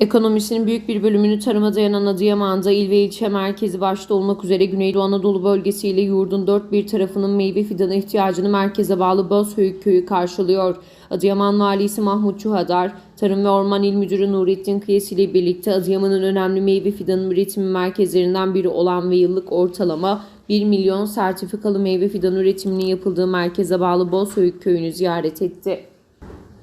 Ekonomisinin büyük bir bölümünü tarıma dayanan Adıyaman'da il ve ilçe merkezi başta olmak üzere Güneydoğu Anadolu bölgesiyle yurdun dört bir tarafının meyve fidanı ihtiyacını merkeze bağlı Bozhöyük köyü karşılıyor. Adıyaman Valisi Mahmut Çuhadar, Tarım ve Orman İl Müdürü Nurettin Kıyas ile birlikte Adıyaman'ın önemli meyve fidanı üretimi merkezlerinden biri olan ve yıllık ortalama 1 milyon sertifikalı meyve fidanı üretiminin yapıldığı merkeze bağlı Bozhöyük köyünü ziyaret etti.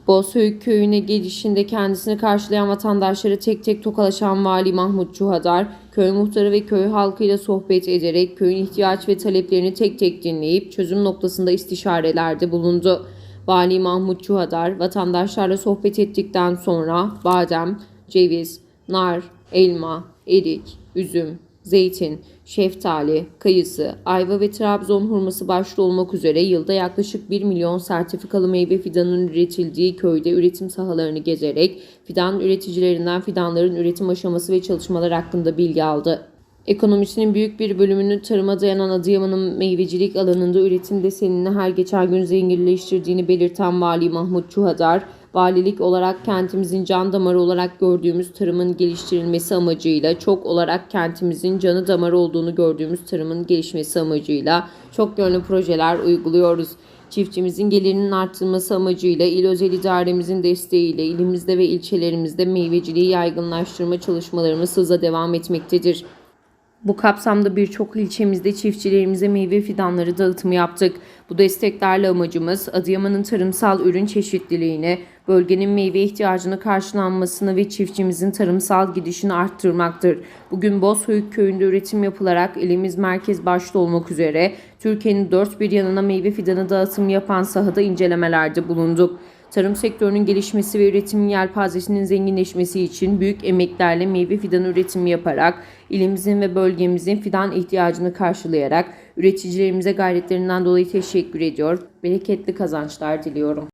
Bozhöyük köyüne gelişinde kendisini karşılayan vatandaşları tek tek tokalaşan Vali Mahmut Çuhadar, köy muhtarı ve köy halkıyla sohbet ederek köyün ihtiyaç ve taleplerini tek tek dinleyip çözüm noktasında istişarelerde bulundu. Vali Mahmut Çuhadar vatandaşlarla sohbet ettikten sonra badem, ceviz, nar, elma, erik, üzüm, zeytin, şeftali, kayısı, ayva ve Trabzon hurması başta olmak üzere yılda yaklaşık 1 milyon sertifikalı meyve fidanının üretildiği köyde üretim sahalarını gezerek fidan üreticilerinden fidanların üretim aşaması ve çalışmalar hakkında bilgi aldı. Ekonomisinin büyük bir bölümünü tarıma dayanan Adıyaman'ın meyvecilik alanında üretim desenini her geçen gün zenginleştirdiğini belirten Vali Mahmut Çuhadar, valilik olarak kentimizin can damarı olarak gördüğümüz tarımın geliştirilmesi amacıyla çok olarak kentimizin canı damarı olduğunu gördüğümüz tarımın gelişmesi amacıyla çok yönlü projeler uyguluyoruz. Çiftçimizin gelirinin arttırılması amacıyla il özel idaremizin desteğiyle ilimizde ve ilçelerimizde meyveciliği yaygınlaştırma çalışmalarımız hızla devam etmektedir. Bu kapsamda birçok ilçemizde çiftçilerimize meyve fidanları dağıtımı yaptık. Bu desteklerle amacımız Adıyaman'ın tarımsal ürün çeşitliliğini, bölgenin meyve ihtiyacını karşılanmasını ve çiftçimizin tarımsal gidişini arttırmaktır. Bugün Bozhöyük köyünde üretim yapılarak ilimiz merkez başta olmak üzere Türkiye'nin dört bir yanına meyve fidanı dağıtımı yapan sahada incelemelerde bulunduk. Tarım sektörünün gelişmesi ve üretimin yelpazesinin zenginleşmesi için büyük emeklerle meyve fidanı üretimi yaparak ilimizin ve bölgemizin fidan ihtiyacını karşılayarak üreticilerimize gayretlerinden dolayı teşekkür ediyor. Bereketli kazançlar diliyorum.